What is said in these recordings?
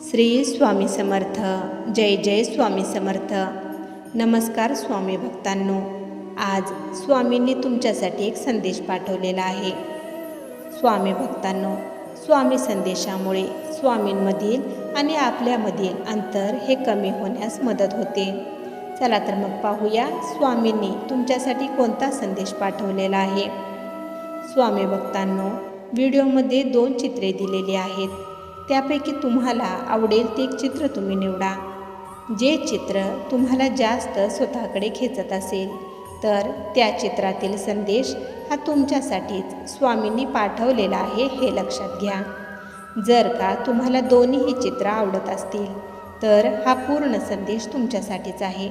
श्री स्वामी समर्थ जय जय स्वामी समर्थ. नमस्कार स्वामी भक्तांनो आज स्वामींनी तुमच्यासाठी एक संदेश पाठवलेला आहे. स्वामी भक्तांनो स्वामी संदेशामुळे स्वामींमधील आणि आपल्यामधील अंतर हे कमी होण्यास मदत होते. चला तर मग पाहूया स्वामींनी तुमच्यासाठी कोणता संदेश पाठवलेला आहे. स्वामी भक्तांनो व्हिडिओमध्ये दोन चित्रे दिलेली आहेत. त्यापैकी तुम्हाला आवडेल ते एक चित्र तुम्ही निवडा. जे चित्र तुम्हाला जास्त स्वतःकडे खेचत असेल तर त्या चित्रातील संदेश हा तुमच्यासाठीच स्वामींनी पाठवलेला आहे हे लक्षात घ्या. जर का तुम्हाला दोन्हीही चित्र आवडत असतील तर हा पूर्ण संदेश तुमच्यासाठीच आहे.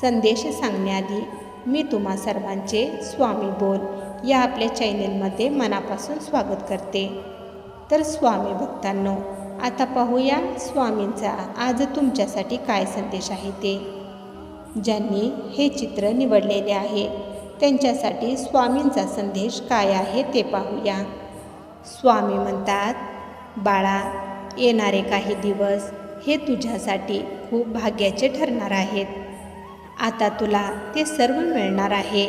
संदेश सांगण्याआधी मी तुम्हा सर्वांचे स्वामी बोल या आपल्या चॅनेलमध्ये मनापासून स्वागत करते. तर स्वामी भक्तांनो आता पाहूया स्वामींचा आज तुमच्यासाठी काय संदेश आहे ते. ज्यांनी हे चित्र निवडलेले आहे त्यांच्यासाठी स्वामींचा संदेश काय आहे ते पाहूया. स्वामी म्हणतात बाळा येणारे काही दिवस हे तुझ्यासाठी खूप भाग्याचे ठरणार आहेत. आता तुला ते सर्व मिळणार आहे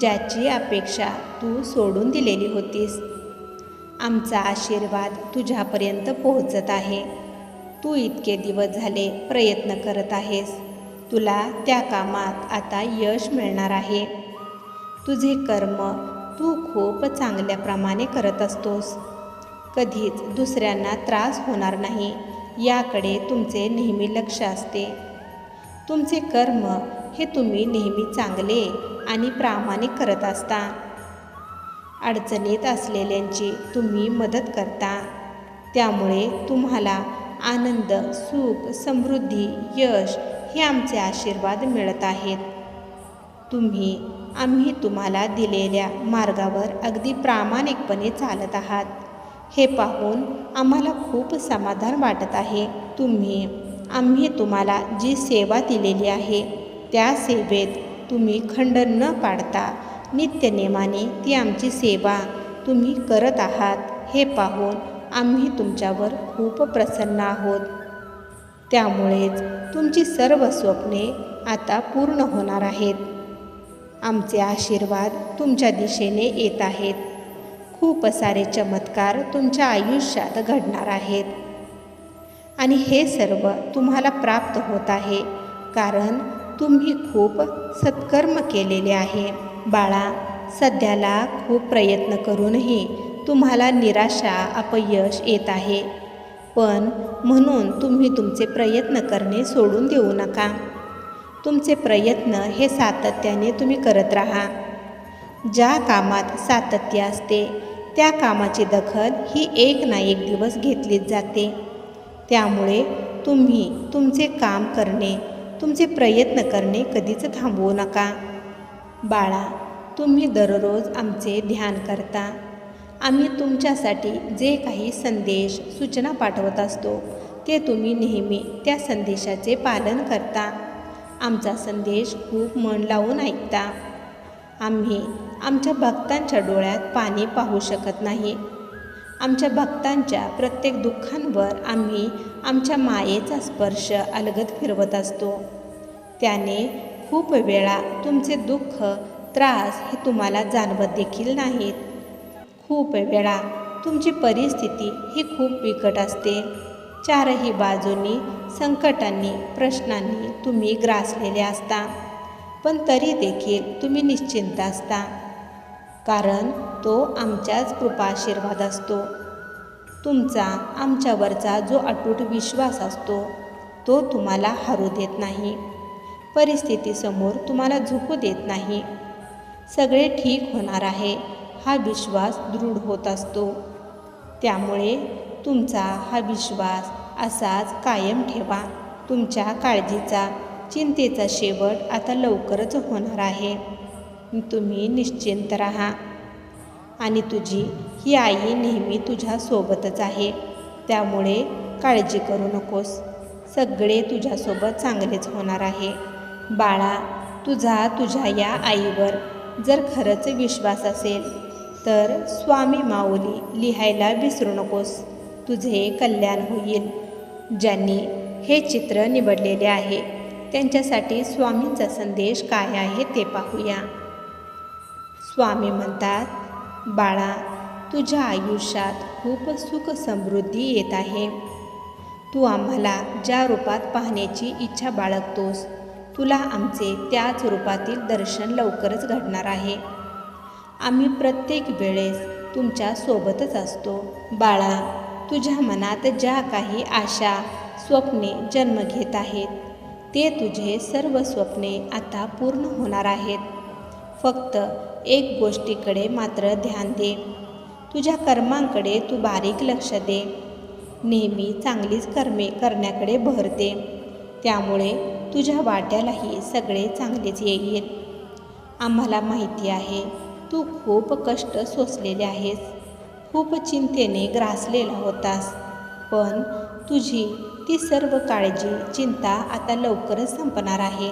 ज्याची अपेक्षा तू सोडून दिलेली होतीस. आमचा आशीर्वाद तुझ्यापर्यंत पोहोचत आहे. तू इतके दिवस झाले प्रयत्न करत आहेस. तुला त्या कामात आता यश मिळणार आहे. तुझे कर्म तू खूप चांगल्याप्रमाणे करत असतोस. कधीच दुसऱ्यांना त्रास होणार नाही याकडे तुमचे नेहमी लक्ष असते. तुमचे कर्म हे तुम्ही नेहमी चांगले आणि प्रामाणिक करत असता. अडचणीत असलेल्यांची तुम्ही मदत करता. त्यामुळे तुम्हाला आनंद सुख समृद्धी यश हे आमचे आशीर्वाद मिळत आहेत. तुम्ही आम्ही तुम्हाला दिलेल्या मार्गावर अगदी प्रामाणिकपणे चालत आहात. हे पाहून आम्हाला खूप समाधान वाटत आहे. तुम्ही आम्ही तुम्हाला जी सेवा दिलेली आहे त्या सेवेत तुम्ही खंड न पाडता नित्यनेमाने ती आमची सेवा तुम्ही करत आहात हे पाहून आम्ही तुमच्यावर खूप प्रसन्न आहोत. त्यामुळेच तुमची सर्व स्वप्ने आता पूर्ण होणार आहेत. आमचे आशीर्वाद तुमच्या दिशेने येत आहेत. खूप सारे चमत्कार तुमच्या आयुष्यात घडणार आहेत. आणि हे सर्व तुम्हाला प्राप्त होत आहे कारण तुम्ही खूप सत्कर्म केलेले आहे. बाळा सध्याला खूप प्रयत्न करूनही तुम्हाला निराशा अपयश येत आहे. पण म्हणून तुम्ही तुमचे प्रयत्न करणे सोडून देऊ नका. तुमचे प्रयत्न हे सातत्याने तुम्ही करत राहा. ज्या कामात सातत्य असते त्या कामाची दखल ही एक ना एक दिवस घेतलीच जाते. त्यामुळे तुम्ही तुमचे काम करणे तुमचे प्रयत्न करणे कधीच थांबवू नका. बाळा तुम्ही दररोज आमचे ध्यान करता. आम्ही तुमच्यासाठी जे काही संदेश सूचना पाठवत असतो ते तुम्ही नेहमी त्या संदेशाचे पालन करता. आमचा संदेश खूप मन लावून ऐकता. आम्ही आमच्या भक्तांच्या डोळ्यात पाणी पाहू शकत नाही. आमच्या भक्तांच्या प्रत्येक दुःखांवर आम्ही आमच्या मायेचा स्पर्श अलगद फिरवत असतो. त्याने खूप वेळा तुमचे दुःख त्रास हे तुम्हाला जाणवत देखील नाहीत. खूप वेळा तुमची परिस्थिती ही खूप बिकट असते. चारही बाजूंनी संकटांनी प्रश्नांनी तुम्ही ग्रासलेले असता. पण तरी देखील तुम्ही निश्चिंत असता. कारण तो आमच्याच कृपाशीर्वाद असतो. तुमचा आमच्यावरचा जो अटूट विश्वास असतो तो तुम्हाला हरू देत नाही. परिस्थितीसमोर तुम्हाला झुकू देत नाही. सगळे ठीक होणार आहे हा विश्वास दृढ होत असतो. त्यामुळे तुमचा हा विश्वास असाच कायम ठेवा. तुमच्या काळजीचा चिंतेचा शेवट आता लवकरच होणार आहे. तुम्ही निश्चिंत राहा. आणि तुझी ही आई नेहमी तुझ्यासोबतच आहे. त्यामुळे काळजी करू नकोस. सगळे तुझ्यासोबत चांगलेच होणार आहे. बाळा तुझा तुझ्या या आईवर जर खरंच विश्वास असेल तर स्वामी माऊली लिहायला विसरू नकोस. तुझे कल्याण होईल. ज्यांनी हे चित्र निवडलेले आहे त्यांच्यासाठी स्वामींचा संदेश काय आहे ते पाहूया. स्वामी म्हणतात बाळा तुझ्या आयुष्यात खूप सुख समृद्धी येत आहे. तू आम्हाला ज्या रूपात पाहण्याची इच्छा बाळगतोस तुला आमचे त्याच रूपातील दर्शन लवकरच घडणार आहे. आम्ही प्रत्येक वेळेस तुमच्या सोबतच असतो. बाळा तुझ्या मनात ज्या काही आशा स्वप्ने जन्म घेत आहेत ते तुझे सर्व स्वप्ने आता पूर्ण होणार आहेत. फक्त एक गोष्टीकडे मात्र ध्यान दे. तुझ्या कर्मांकडे तू बारीक लक्ष दे. नेहमी चांगलीच कर्मे करण्याकडे भर दे. त्यामुळे तुझ्या वाट्यालाही सगळे चांगलेच येईल आम्हाला माहिती आहे तू खूप कष्ट सोसलेले आहेस. खूप चिंतेने ग्रासलेला होतास. पण तुझी ती सर्व काळजी चिंता आता लवकरच संपणार आहे.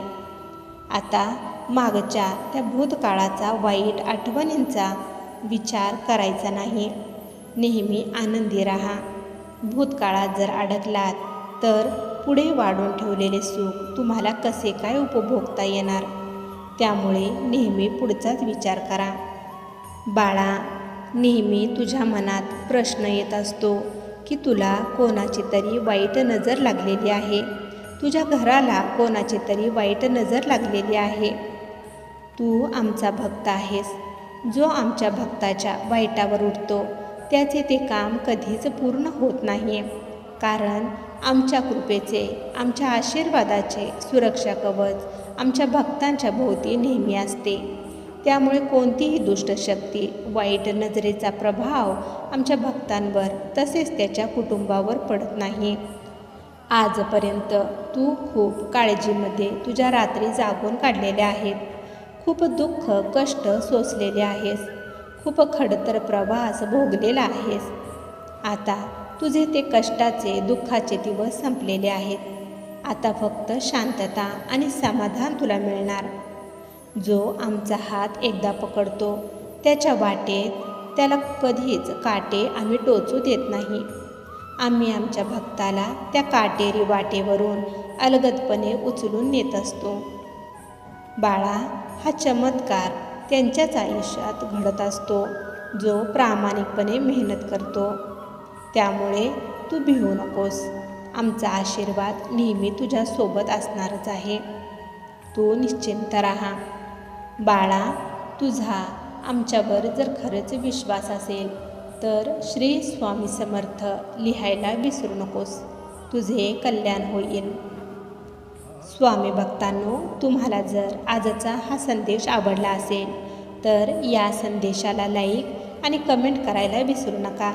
आता मागच्या त्या भूतकाळाचा वाईट आठवणींचा विचार करायचा नाही. नेहमी आनंदी राहा. भूतकाळात जर अडकलात तर पुढे वाढून ठेवलेले सुख तुम्हाला कसे काय उपभोगता येणार? त्यामुळे नेहमी पुढचाच विचार करा. बाळा नेहमी तुझ्या मनात प्रश्न येत असतो की तुला कोणाची तरी वाईट नजर लागलेली आहे? तुझ्या घराला कोणाची तरी वाईट नजर लागलेली आहे? तू आमचा भक्त आहेस. जो आमच्या भक्ताच्या वाईटावर उठतो त्याचे ते काम कधीच पूर्ण होत नाही कारण आमच्या कृपेचे आमच्या आशीर्वादाचे सुरक्षा कवच आमच्या भक्तांच्या भोवती नेहमी असते. त्यामुळे कोणतीही दुष्ट शक्ती वाईट नजरेचा प्रभाव आमच्या भक्तांवर तसेच त्याच्या कुटुंबावर पडत नाही. आजपर्यंत तू खूप काळजीमध्ये तुझ्या रात्री जागून काढलेल्या आहेत. खूप दुःख कष्ट सोसलेले आहेस. खूप खडतर प्रवास भोगलेला आहेस. आता तुझे ते कष्टाचे दुःखाचे दिवस संपलेले आहेत. आता फक्त शांतता आणि समाधान तुला मिळणार. जो आमचा हात एकदा पकडतो त्याच्या वाटेत त्याला कधीच काटे आम्ही टोचू देत नाही. आम्ही आमच्या भक्ताला त्या काटेरी वाटेवरून अलगदपणे उचलून नेत असतो. बाळा हा चमत्कार त्यांच्याच आयुष्यात घडत असतो. जो प्रामाणिकपणे मेहनत करतो. त्यामुळे तू भिवू नकोस. आमचा आशीर्वाद नेहमी तुझ्यासोबत असणारच आहे. तू निश्चिंत राहा. बाळा तुझा आमच्यावर जर खरंच विश्वास असेल तर श्री स्वामी समर्थ लिहायला विसरू नकोस. तुझे कल्याण होईल. स्वामी भक्तांनो तुम्हाला जर आजचा हा संदेश आवडला असेल तर या संदेशाला लाईक आणि कमेंट करायला विसरू नका.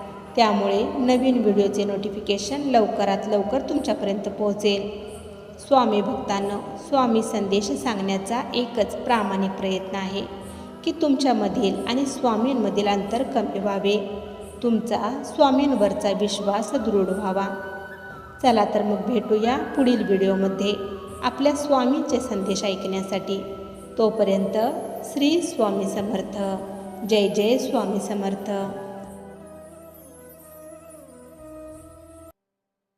त्यामुळे नवीन व्हिडिओचे नोटिफिकेशन लवकरात लवकर तुमच्यापर्यंत पोहोचेल. स्वामी भक्तांना स्वामी संदेश सांगण्याचा एकच प्रामाणिक प्रयत्न आहे की तुमच्यामधील आणि स्वामींमधील अंतर कमी व्हावे. तुमचा स्वामींवरचा विश्वास दृढ व्हावा. चला तर मग भेटूया पुढील व्हिडिओमध्ये आपल्या स्वामींचे संदेश ऐकण्यासाठी. तोपर्यंत श्री स्वामी समर्थ. जय जय स्वामी समर्थ.